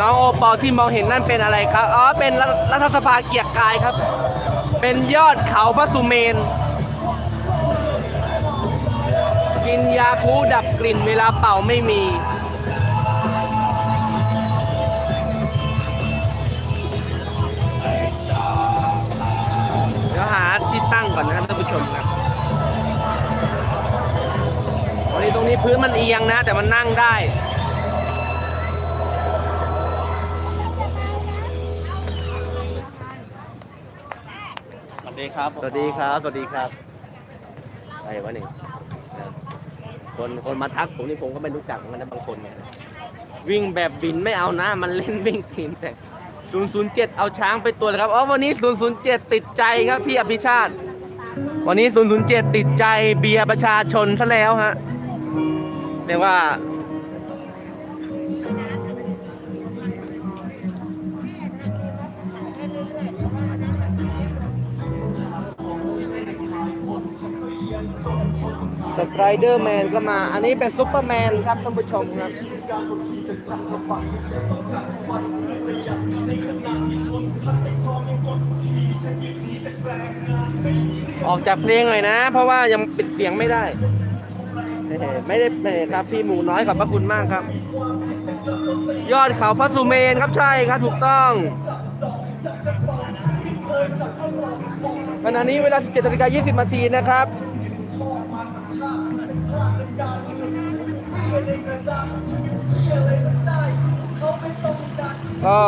น้องโอปอที่มองเห็นนั่นเป็นอะไรครับ อ๋อ เป็นรัฐสภาเกียรติกายครับ เป็นยอดเขาพระสุเมน กินยาคูดับกลิ่นเวลาเป่าไม่มี เดี๋ยวหาที่ตั้งก่อนนะครับท่านผู้ชมครับวันนี้ตรงนี้พื้นมันเอียงนะ แต่มันนั่งได้ สวัส ดีครับสวัสดีครับสวัสดีครับอะไรวะนี่คนคนมาทักผมนี่ผมก็ไม่รู้จักเหมือนกันนะบางคนเนี่ยวิ่งแบบบินไม่เอานะ มันเล่นวิ่งทีนแต่ 007 เอาช้างไปตัวเลยครับ อ๋อ วันนี้ 007 ติดใจครับพี่อภิชาติ วันนี้ 007 ติดใจเบียร์ประชาชนซะแล้วฮะเรียกว่า สไรเดอร์แมนก็มา อันนี้เป็นซุปเปอร์แมนครับท่านผู้ชมครับออกจากเพลงหน่อยนะ เพราะว่ายังปิดเสียงไม่ได้เอ่อไม่ได้เครับ พี่หมูน้อยขอบพระคุณมากครับ ยอดเขาพระสุเมนครับใช่ครับถูกต้องขณะนี้เวลา17นาฬิกา20นาทีนะครับ ก็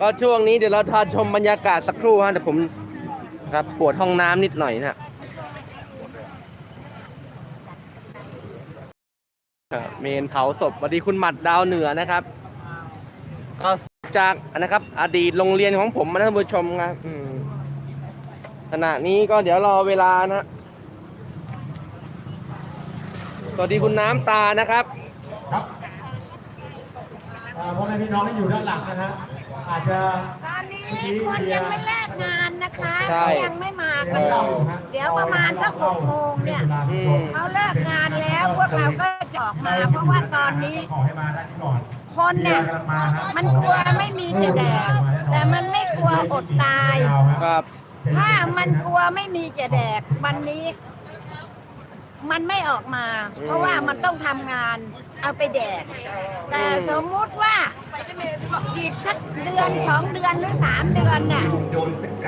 ก็ช่วงนี้เดี๋ยวเราทาชมบรรยากาศสักครู่ฮะแต่ผม ครับปวดห้องน้ำนิดหน่อยนะครับเมนเผาศพสวัสดีคุณหมัดดาวเหนือนะครับ ก็จากนะครับ อดีตโรงเรียนของผมนะท่านผู้ชมครับขณะนี้ก็เดี๋ยวรอเวลานะสวัสดีคุณน้ำตานะครับ ครับอ่าพ่อแม่พี่น้องที่อยู่ด้านหลังนะฮะ อาจจะ ตอนนี้คนยังไม่แลกงานนะคะใช่เขายังไม่มากันเลยเดี๋ยวประมาณสักหกโมงเนี่ยอืมเขาเลิกงานแล้วพวกเราก็จะออกมา เพราะว่าตอนนี้ขอให้มาด้านนี้ก่อน คนเนี่ยมันกลัวไม่มีจะแดกแต่มันไม่กลัวอดตาย ครับ ถ้ามันกลัวไม่มีจะแดกวันนี้ มันไม่ออกมา เพราะว่ามันต้องทำงานเอาไปแดก แต่สมมุติว่า อีกสักเดือนสองเดือนหรือสามเดือนน่ะ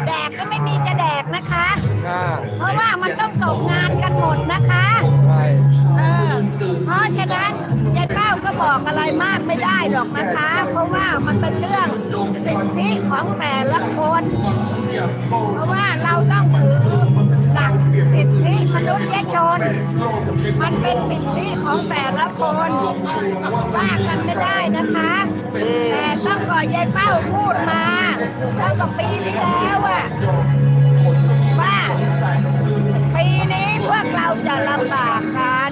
แดกก็ไม่มีจะแดกนะคะอ่าเพราะว่ามันต้องตกงานกันหมดนะคะใช่เออเพราะฉะนั้นยายเป้าก็บอกอะไรมากไม่ได้หรอกนะคะ เพราะว่ามันเป็นเรื่องสิทธิของแต่ละคนเพราะ มันเป็นสิทธิของแต่ละคนว่ากันไม่ได้นะคะ แต่ต้องก่อนยายเป้าพูดมาแล้วก็ปีที่แล้วอะว่าปีนี้พวกเราจะลำบากกัน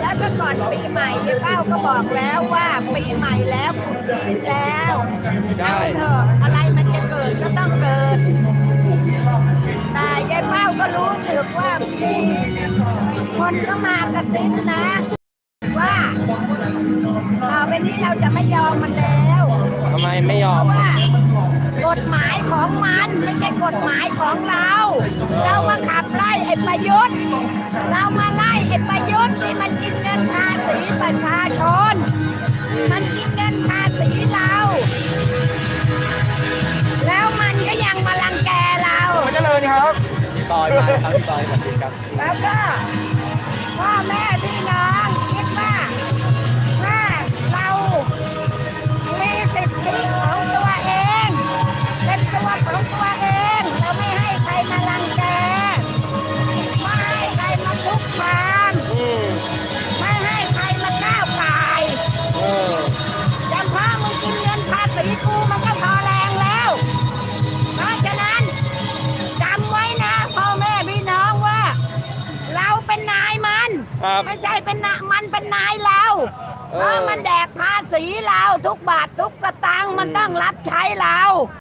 แล้วก็ก่อนปีใหม่ยายเป้าก็บอกแล้วว่าปีใหม่แล้วขุดดิแล้วเอาเถอะอะไรมันจะเกิดก็ต้องเกิด แต่ยายเป้าก็รู้สึกว่ามี คนเข้ามากระซิบนะ ว่าต่อไปนี้เราจะไม่ยอมมันแล้วทำไมไม่ยอเพม ราะว่า กฎหมายของมันไม่ใช่กฎหมายของเรา เรามาขับไล่ไอ้ประยุทธ์เรามาไล่ไอ้ประยุทธ์ที่มันกินเงินภาษีประชาชน มันกินเงินภาษีเรา แล้วมันก็ยังมารังแกเราเจริญครับต่อยมาครับต่อยสวัสดีครับแล้วก็ ครับไม่ใช่เป็นนามันเป็นนายเราเอเพราะอมันแดกภาษีเราทุกบาททุกกระตังค์มันต้องรับใช้เรา